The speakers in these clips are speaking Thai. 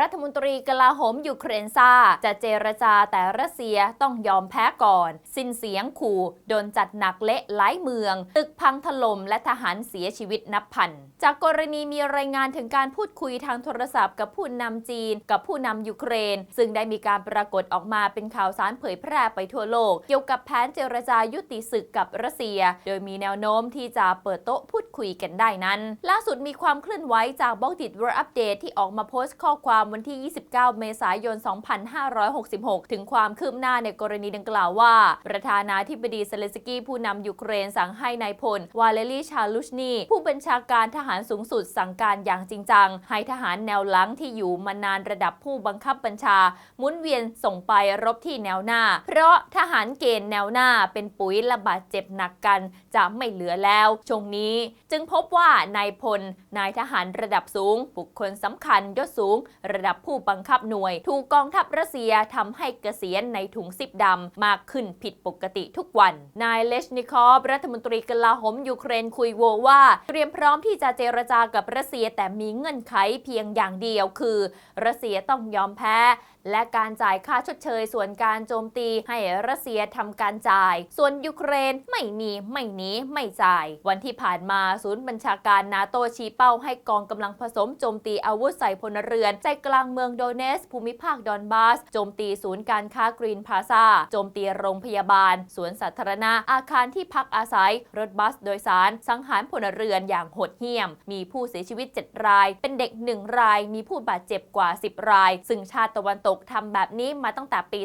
รัฐมนตรีกลาโหมยูเครนซาจะเจรจาแต่รัสเซียต้องยอมแพ้ก่อน สิ้นเสียงขู่โดนจัดหนักเละหลายเมือง ตึกพังถล่มและทหารเสียชีวิตนับพัน จากกรณีมีรายงานถึงการพูดคุยทางโทรศัพท์กับผู้นำจีน กับผู้นำยูเครน ซึ่งได้มีการปรากฏออกมาเป็นข่าวสารเผยแพร่ไปทั่วโลก เกี่ยวกับแผนเจรจายุติศึกกับรัสเซีย โดยมีแนวโน้มที่จะเปิดโต๊ะพูดคุยกันได้นั้น ล่าสุดมีความเคลื่อนไหวจากบล็อกดิ World Update ที่ออกมาโพสต์ข้อความวันที่ 29 เมษายน 2566 ถึงความคืบหน้าในกรณีดังกล่าวว่า ประธานาธิบดีเซเลสกี้ผู้นำยูเครนสั่งให้นายพล วาเลรีชาลุชนีผู้บัญชาการทหารสูงสุดสั่งการอย่างจริงจัง ให้ทหารแนวหลังที่อยู่มานานระดับผู้บังคับบัญชาหมุนเวียนส่งไปรบที่แนวหน้า เพราะทหารเกณฑ์แนวหน้าเป็นปุ๋ยระบาดเจ็บหนักกันจะไม่เหลือแล้ว ช่วงนี้จึงพบว่านายพล นายทหารระดับสูง บุคคลสำคัญยศสูงระดับผู้บังคับหน่วย ถูกกองทัพรัสเซียทำให้เกษียณในถุงซิปดำมากขึ้นผิดปกติทุกวัน นายเลชนิคอฟรัฐมนตรีกลาโหมยูเครนคุยโวว่า เตรียมพร้อมที่จะเจรจากับรัสเซียแต่มีเงื่อนไขเพียงอย่างเดียวคือ รัสเซียต้องยอมแพ้และการจ่ายค่าชดเชย ส่วนการโจมตีให้รัสเซียทำการจ่าย ส่วนยูเครนไม่มีไม่หนีไม่จ่าย วันที่ผ่านมาศูนย์บัญชาการนาโตชี้เป้าให้กองกำลังผสมโจมตีอาวุธใส่พลเรือน ใจกลางเมืองโดเนส ภูมิภาคดอนบาส โจมตีศูนย์การค้ากรีนพาซาโจมตีโรงพยาบาล สวนสาธารณะอาคารที่พักอาศัย รถบัสโดยสาร สังหารพลเรือนอย่างโหดเหี้ยม มีผู้เสียชีวิต 7 ราย เป็นเด็ก 1 ราย มีผู้บาดเจ็บกว่า 10 ราย ซึ่งชาติตะวันตกกทำแบบนี้มาตั้งแต่ปี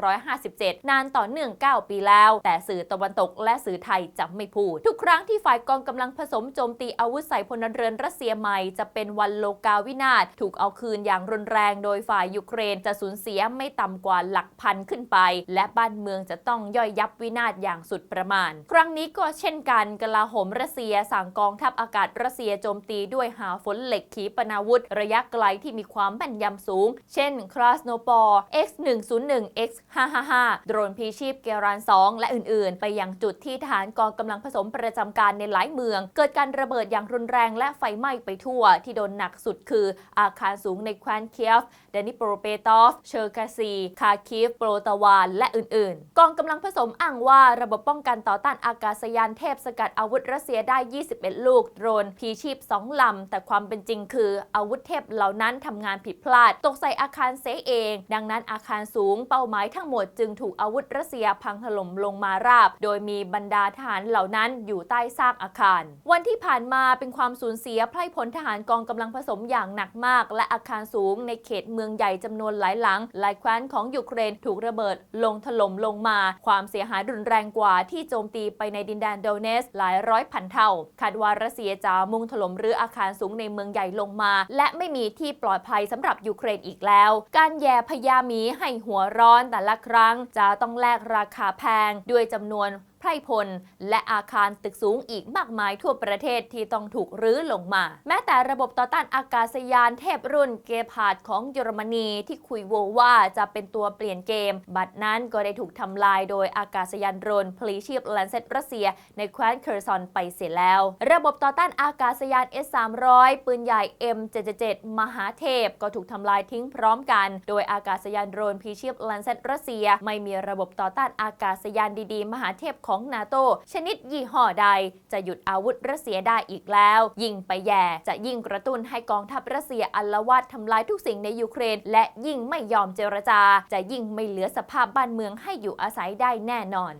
2557 นานต่อเนื่อง 9 ปีแล้ว แต่สื่อตะวันตกและสื่อไทยจะไม่พูด ทุกครั้งที่ฝ่ายกองกำลังผสมโจมตีอาวุธใส่พลเรือนรัสเซียใหม่จะเป็นวันโลกาวินาศถูกเอาคืนอย่างรุนแรงโดยฝ่ายยูเครนจะสูญเสียไม่ต่ำกว่าหลักพันขึ้นไป และบ้านเมืองจะต้องย่อยยับวินาศอย่างสุดประมาณ ครั้งนี้ก็เช่นกันกลาโหมรัสเซียสั่งกองทัพอากาศรัสเซียโจมตีด้วยหาฝนเหล็กขีปนาวุธ ระยะไกลที่มีความแม่นยำสูง เช่นคราสโนปอร์ X101 X555 โดรนพีชีพเกราน2 และอื่น ๆ ไปยังจุดที่ทหารกองกำลังผสมประจำการในหลายเมือง เกิดการระเบิดอย่างรุนแรงและไฟไหม้ไปทั่ว ที่โดนหนักสุดคืออาคารสูงในแคว้นเคียฟเดนิโปรเปตอฟ เชอร์กาซี คาคิฟ โปรตาวาน และอื่น ๆ กองกำลังผสมอ้างว่าระบบป้องกันต่อต้านอากาศยานเทพสกัดอาวุธรัสเซียได้ 21 ลูกโดรนพีชีพ 2 ลำ แต่ความเป็นจริงคืออาวุธเทพเหล่านั้นทำงานผิดพลาด ตกใส่อาคารเซเอง ดังนั้นอาคารสูงเป้าหมายทั้งหมดจึงถูกอาวุธรัสเซียพังถล่มลงมาราบ โดยมีบรรดาทหารเหล่านั้นอยู่ใต้ซากอาคาร วันที่ผ่านมาเป็นความสูญเสียไพร่พลทหารกองกำลังผสมอย่างหนักมาก และอาคารสูงในเขตเมืองใหญ่จำนวนหลายหลัง หลายแคว้นของยูเครนถูกระเบิดลงถล่มลงมา ความเสียหายรุนแรงกว่าที่โจมตีไปในดินแดนโดเนสหลายร้อยพันเท่าคาดว่ารัสเซียจะมุ่งถล่มรื้ออาคารสูงในเมืองใหญ่ลงมา และไม่มีที่ปลอดภัยสำหรับยูเครนอีกแล้วการแย่พยามีให้หัวร้อนแต่ละครั้ง จะต้องแลกราคาแพงด้วยจำนวน ไพร่พล และอาคารตึกสูงอีกมากมายทั่วประเทศที่ต้องถูกรื้อลงมา แม้แต่ระบบต่อต้านอากาศยานเทพรุ่นเกพาดของเยอรมนีที่คุยโวว่าจะเป็นตัวเปลี่ยนเกม บัตรนั้นก็ได้ถูกทำลายโดยอากาศยานโดรนพลีชีพแลนเซตรัสเซีย ในแคว้นเคอร์ซอนไปเสียแล้ว ระบบต่อต้านอากาศยาน S300 ปืนใหญ่ M777 มหาเทพก็ถูกทำลายทิ้งพร้อมกัน โดยอากาศยานโดรนพลีชีพแลนเซตรัสเซีย ไม่มีระบบต่อต้านอากาศยานดีๆ มหาเทพของนาโตชนิดยี่ห้อใด จะหยุดอาวุธรัสเซียได้อีกแล้ว ยิ่งไปแย่จะยิ่งกระตุ้นให้กองทัพรัสเซียอัลวาดทำลายทุกสิ่งในยูเครน และยิ่งไม่ยอมเจรจา จะยิ่งไม่เหลือสภาพบ้านเมืองให้อยู่อาศัยได้แน่นอน